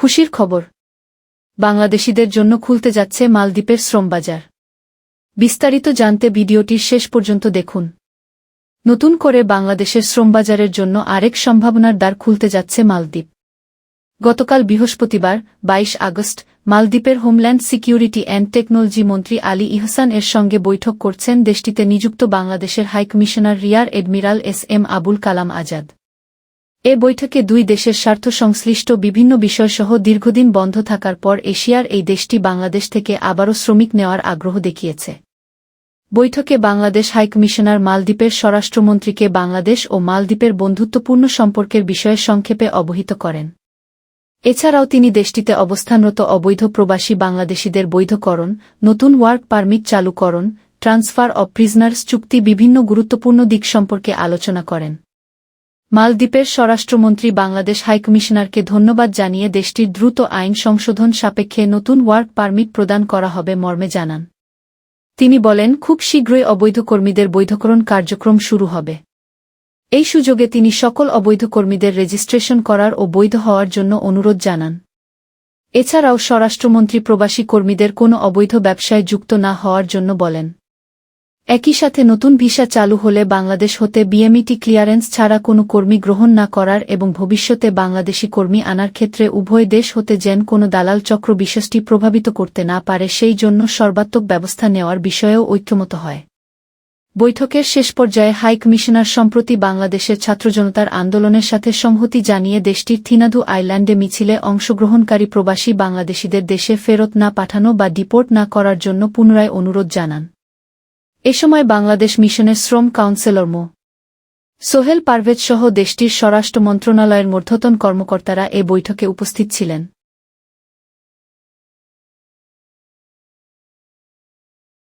খুশির খবর। বাংলাদেশিদের জন্য খুলতে যাচ্ছে মালদ্বীপের শ্রমবাজার। বিস্তারিত জানতে ভিডিওটির শেষ পর্যন্ত দেখুন। নতুন করে বাংলাদেশের শ্রমবাজারের জন্য আরেক সম্ভাবনার দ্বার খুলতে যাচ্ছে মালদ্বীপ। গতকাল বৃহস্পতিবার ২২ আগস্ট, মালদ্বীপের হোমল্যান্ড সিকিউরিটি অ্যান্ড টেকনোলজি মন্ত্রী আলী ইহসান এর সঙ্গে বৈঠক করছেন দেশটিতে নিযুক্ত বাংলাদেশের high commissioner rear admiral S M Abul Kalam Azad. এ বৈঠকে দুই দেশের স্বার্থ সংশ্লিষ্ট বিভিন্ন বিষয়সহ দীর্ঘদিন বন্ধ থাকার পর এশিয়ার এই দেশটি বাংলাদেশ থেকে আবারও শ্রমিক নেওয়ার আগ্রহ দেখিয়েছে। বৈঠকে বাংলাদেশ হাইকমিশনার মালদ্বীপের স্বরাষ্ট্রমন্ত্রীকে বাংলাদেশ ও মালদ্বীপের বন্ধুত্বপূর্ণ সম্পর্কের বিষয়ে সংক্ষেপে অবহিত করেন। এছাড়াও তিনি দেশটিতে অবস্থানরত অবৈধ প্রবাসী বাংলাদেশিদের বৈধকরণ, নতুন ওয়ার্ক পারমিট চালুকরণ, ট্রান্সফার অব প্রিজনার্স চুক্তি বিভিন্ন গুরুত্বপূর্ণ দিক সম্পর্কে আলোচনা করেন। মালদ্বীপের স্বরাষ্ট্রমন্ত্রী বাংলাদেশ হাইকমিশনারকে ধন্যবাদ জানিয়ে দেশটির দ্রুত আইন সংশোধন সাপেক্ষে নতুন ওয়ার্ক পারমিট প্রদান করা হবে মর্মে জানান। তিনি বলেন, খুব শীঘ্রই অবৈধ কর্মীদের বৈধকরণ কার্যক্রম শুরু হবে। এই সুযোগে তিনি সকল অবৈধ কর্মীদের রেজিস্ট্রেশন করার ও বৈধ হওয়ার জন্য অনুরোধ জানান। এছাড়াও স্বরাষ্ট্রমন্ত্রী প্রবাসী কর্মীদের কোনো অবৈধ ব্যবসায় যুক্ত না হওয়ার জন্য বলেন। একই সাথে নতুন ভিসা চালু হলে বাংলাদেশ হতে বিএমইটি ক্লিয়ারেন্স ছাড়া কোনো কর্মী গ্রহণ না করার এবং ভবিষ্যতে বাংলাদেশি কর্মী আনার ক্ষেত্রে উভয় দেশ হতে যেন কোনো দালাল চক্র বিশেষটি প্রভাবিত করতে না পারে সেই জন্য সর্বাত্মক ব্যবস্থা নেওয়ার বিষয়েও ঐক্যমত হয়। বৈঠকের শেষ পর্যায়ে হাই কমিশনার সম্প্রতি বাংলাদেশের ছাত্রজনতার আন্দোলনের সাথে সংহতি জানিয়ে দেশটির থিনাধু আইল্যান্ডে মিছিলে অংশগ্রহণকারী প্রবাসী বাংলাদেশিদের দেশে ফেরত না পাঠানো বা ডিপোর্ট না করার জন্য পুনরায় অনুরোধ জানান। এ সময় বাংলাদেশ মিশনের শ্রম কাউন্সিলর মো. সোহেল পারভেজ সহ দেশটির স্বরাষ্ট্র মন্ত্রণালয়ের মধ্যতন কর্মকর্তারা এ বৈঠকে উপস্থিত ছিলেন।